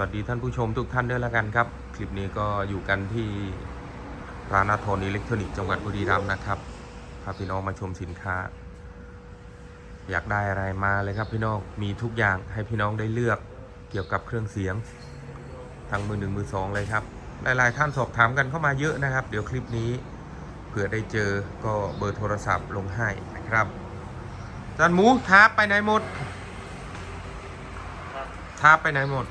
วัสดีท่านผู้ชมทุกท่านด้วยแล้วกันครับ คลิปนี้ก็อยู่กันที่ร้านอาโทนอิเล็กทรอนิกส์จังหวัดบุรีรัมย์นะครับพาพี่น้องมาชมสินค้า อยากได้อะไรมาเลยครับพี่น้องมีทุกอย่างให้พี่น้องได้เลือกเกี่ยวกับเครื่องเสียงทั้งมือหนึ่งมือสองเลยครับ หลายๆท่านสอบถามกันเข้ามาเยอะนะครับ เดี๋ยวคลิปนี้เผื่อได้เจอก็เบอร์โทรศัพท์ลงให้นะครับจานหมูท้าไปไหนหมดท้าไปไหนหมด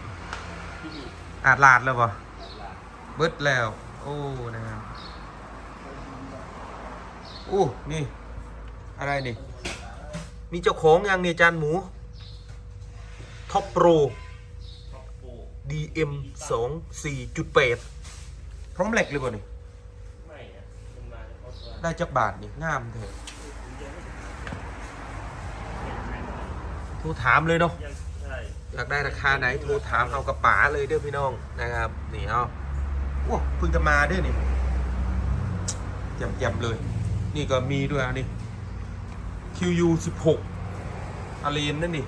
อาดลาดแล้วปะเบิดแล้ว โอ้นะครับโอ้นี่ อะไรนี่ มีเจ้าของยังนี่จานหมูท็อปโปร DM 2 4.8พร้อมเหล็กเลยป่ะนี่ไม่อะมันมาเฉพาะตัวได้จักบาทนี่งามเถอะทรถามเลยเนาะใช่ อยากได้ราคาไหนโทรถามเอากระป๋าเลยเด้อพี่น้องนะครับนี่เอาโอ้เพิ่งจะมาเด้อนี่แจ่มๆเลย นี่ก็มีด้วยอันนี้ QU 16อารีนนั่นนี่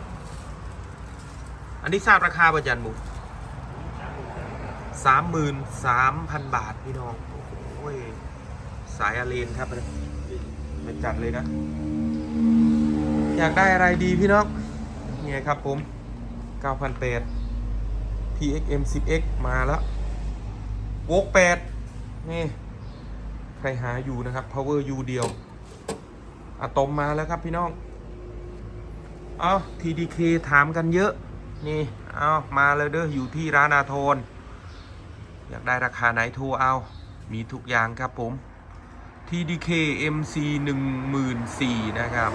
อันนี้ทราบราคาประจันหมูสามหมื่นสามพันบาทพี่น้อง โอ้ย สายอารีนครับไปจัดเลยนะ อยากได้อะไรดีพี่น้อง เนี่ยครับผม 9,800 TXM 10X มาแล้วโวก8นี่ ใครหาอยู่นะครับ Power U เดียวอะตอมมาแล้วครับพี่น้องเอา TDK ถามกันเยอะ นี่เอามาเลยเด้ออยู่ที่ร้านอาโทน อยากได้ราคาไหนโทรเอา มีทุกอย่างครับผม TDK MC 14,000นะครับ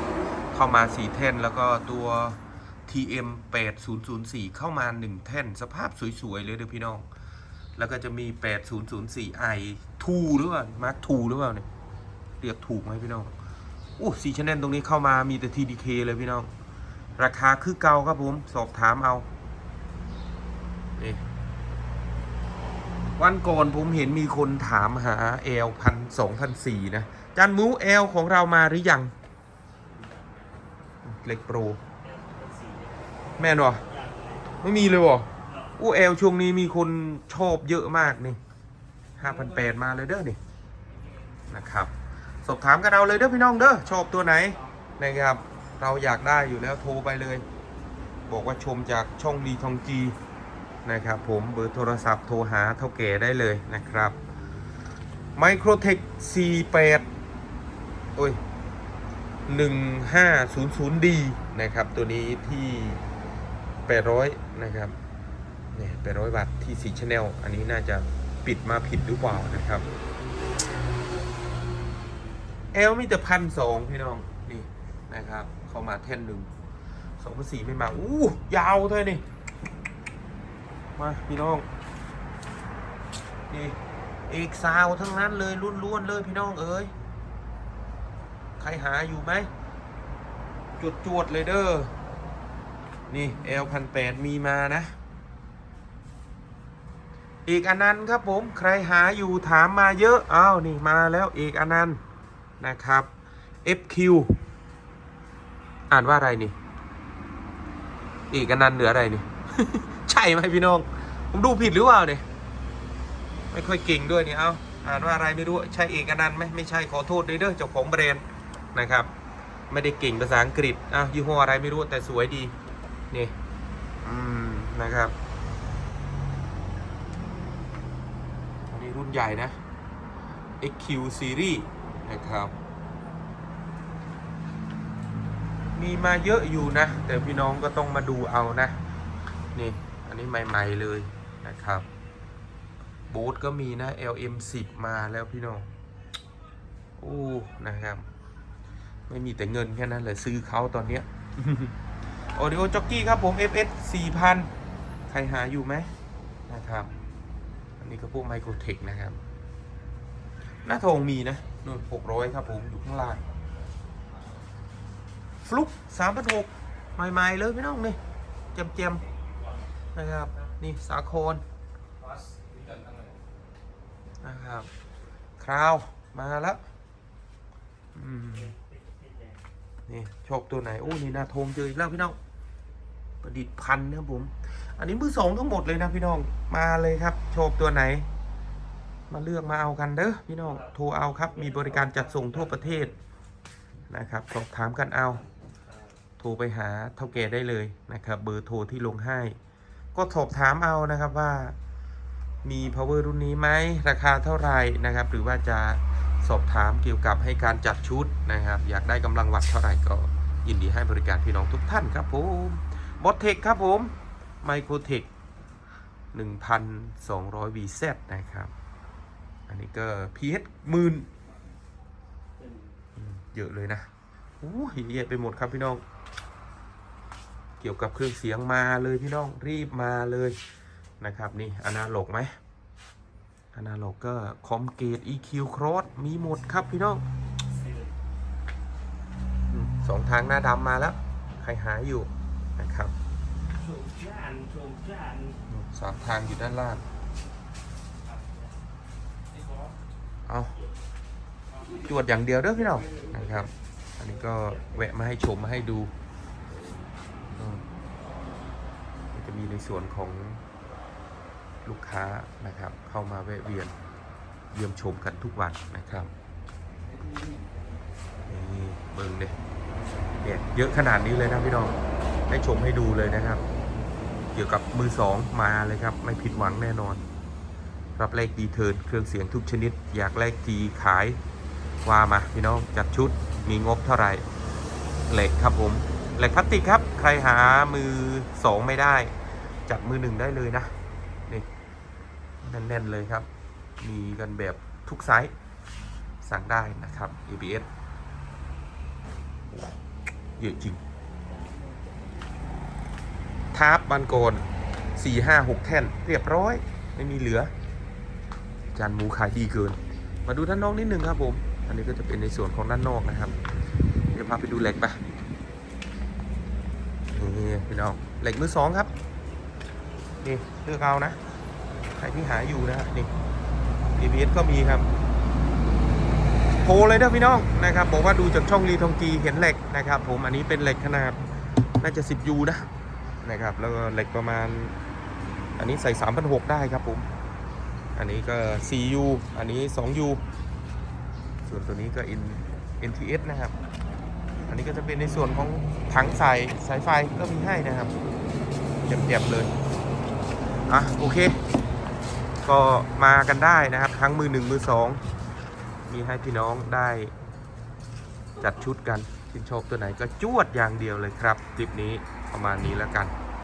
เข้ามา4แท่น แล้วก็ตัว TM 8004 เข้ามา 1 แท่น สภาพสวย ๆ เลยเด้อพี่น้อง แล้วก็จะมี 8004 i 2หรือเปล่ามาร์ค2หรือเปล่าเนี่ยเรียกถูกไหมพี่น้องอู้สีชแนลตรงนี้เข้ามามีแต่ TDK เลยพี่น้อง ราคาคือเก่าครับผม สอบถามเอานี่วันก่อนผมเห็นมีคนถามหา L พันสองพันสี่นะ จานมู L ของเรามาหรือยัง เล็กโปร แม่นวะไม่มีเลยวะอู้แอลช่วงนี้มีคนชอบเยอะมากนี่ห้าพันแปดมาเลยเด้อนี่นะครับสอบถามกันเอาเลยเด้อพี่น้องเด้อชอบตัวไหนนะครับ เราอยากได้อยู่แล้วโทรไปเลย บอกว่าชมจากช่องดีทองจีนะครับผมเบอร์โทรศัพท์โทรหาเท่าแก่ได้เลยนะครับ Microtech C8 โอ้ย 1500D นะครับ ตัวนี้ที่ 800นะครับเนี่ย800บาทที่สีชแนลอันนี้น่าจะปิดมาผิดหรือเปล่านะครับเอลมีแต่พันสองพี่น้องนี่นะครับ เข้ามาแท่นหนึ่งสองพันสี่ไม่มาอู้ยาวเท่านี่มาพี่น้องนี่เอกซาวทั้งนั้นเลยล้วนๆเลยพี่น้องเอ้ยใครหาอยู่ไหมจวดจวดๆเลยเด้อ นี่เอลพันแปดมีมานะเอกอนันต์ครับผมใครหาอยู่ถามมาเยอะอ้าวนี่มาแล้วเอกอนันต์นะครับ FQ อ่านว่าอะไรนี่เอกอนันต์เหนืออะไรนี่ ใช่ไหมพี่น้องผมดูผิดหรือเปล่าเนี่ยไม่ค่อยเก่งด้วยนี่เอาอ่านว่าอะไรไม่รู้ใช่เอกอนันต์ไหมไม่ใช่ขอโทษด้วยเด้อเจ้าของแบรนด์นะครับ ไม่ได้เก่งภาษาอังกฤษอ้าวยี่ห้ออะไรไม่รู้แต่สวยดี นี่ อืม นะครับอันนี้รุ่นใหญ่นะ XQ Series นะครับ มีมาเยอะอยู่นะ แต่พี่น้องก็ต้องมาดูเอานะ นี่ อันนี้ใหม่ ๆ เลยนะครับบูทก็มีนะ LM10 มาแล้วพี่น้องโอ้นะครับ ไม่มีแต่เงินแค่นั้นเลยซื้อเขาตอนเนี้ย โอดิโอจ็อกกี้ครับผม FS 4000 ใครหาอยู่ไหมนะครับ อันนี้ก็พวกไมโครเทคนะครับ หน้าทองมีนะนู่น600 ครับผมอยู่ข้างล่าง ฟลุก3,600ใหม่ๆเลยพี่น้องนี่เจมๆนะครับ นี่สาโคนนะครับ คราวมาแล้วนี่ชอบตัวไหน โอ้ นี่นาโทมเจออีกแล้วพี่น้อง ดิษฐ์พันนะครับผม อันนี้มือสองทั้งหมดเลยนะพี่น้อง มาเลยครับโชบตัวไหน มาเลือกมาเอากันเด้อพี่น้อง โทรเอาครับ มีบริการจัดส่งทั่วประเทศนะครับ สอบถามกันเอา โทรไปหาเท่าแก่ได้เลยนะครับ เบอร์โทรที่ลงให้ ก็สอบถามเอานะครับว่า มี power รุ่นนี้ไหม ราคาเท่าไหร่นะครับ หรือว่าจะสอบถามเกี่ยวกับให้การจัดชุดนะครับ อยากได้กำลังวัตต์เท่าไหร่ก็ยินดีให้บริการพี่น้องทุกท่านครับผม บอทเทคครับผมไมโครเทค1,200 VZ นะครับ อันนี้ก็ PH หมื่นเยอะเลยนะโอ้ยเยอะไปหมดครับพี่น้อง เกี่ยวกับเครื่องเสียงมาเลยพี่น้องรีบมาเลยนะครับ นี่อนาล็อกไหมอนาล็อกก็คอมเกต EQ Cross มีหมดครับพี่น้องสองทางหน้าดำมาแล้ว ใครหาอยู่ นะครับชมจานชมจานสามทางอยู่ด้านล่าง เอาจวดอย่างเดียวเด้อพี่น้องนะครับ อันนี้ก็แวะมาให้ชมมาให้ดู จะมีในส่วนของลูกค้านะครับ เข้ามาแวะเวียนเยี่ยมชมกันทุกวันนะครับนี่เบิ่งเด้เนี่ยเยอะขนาดนี้เลยนะพี่น้อง ให้ชมให้ดูเลยนะครับ เกี่ยวกับมือสองมาเลยครับ ไม่ผิดหวังแน่นอน รับแลกดีเทิร์นเครื่องเสียงทุกชนิด อยากแลกทีขายว่ามาพี่น้องจัดชุดมีงบเท่าไหร่เหล็กครับผมเหล็กพลาสติกครับ ใครหามือสองไม่ได้ จัดมือหนึ่งได้เลยนะนี่แน่นๆเลยครับ มีกันแบบทุกไซส์สั่งได้นะครับ ABS เยอะจริง ทาร์ปบันโกนสี่ห้าหกแท่น เรียบร้อย ไม่มีเหลือ จานหมูขายดีเกิน มาดูด้านนอกนิดนึงครับผม อันนี้ก็จะเป็นในส่วนของด้านนอกนะครับ เดี๋ยวพาไปดูเหล็กไปนี่พี่น้องเหล็กมือสองครับ นี่เลือกเอานะ ใครที่หาอยู่นะฮะนี่ ABS ก็มีครับโทรเลยเด้อพี่น้องนะครับบอกว่าดูจากช่องรีทองกีเห็นเหล็กนะครับ ผมอันนี้เป็นเหล็กขนาดน่าจะ 10ยูนะ นะครับ แล้วก็เหล็กประมาณ อันนี้ใส่3,600ได้ครับผม อันนี้ก็ 4U อันนี้ 2U ส่วนตัวนี้ก็ NTS นะครับ อันนี้ก็จะเป็นในส่วนของถังใส่สายไฟก็มีให้นะครับเจ็บๆเลย อะ โอเค ก็มากันได้นะครับ ทั้งมือหนึ่งมือสองมีให้พี่น้องได้จัดชุดกันชินชอบตัวไหนก็จวดอย่างเดียวเลยครับคลิปนี้ ประมาณนี้แล้วกัน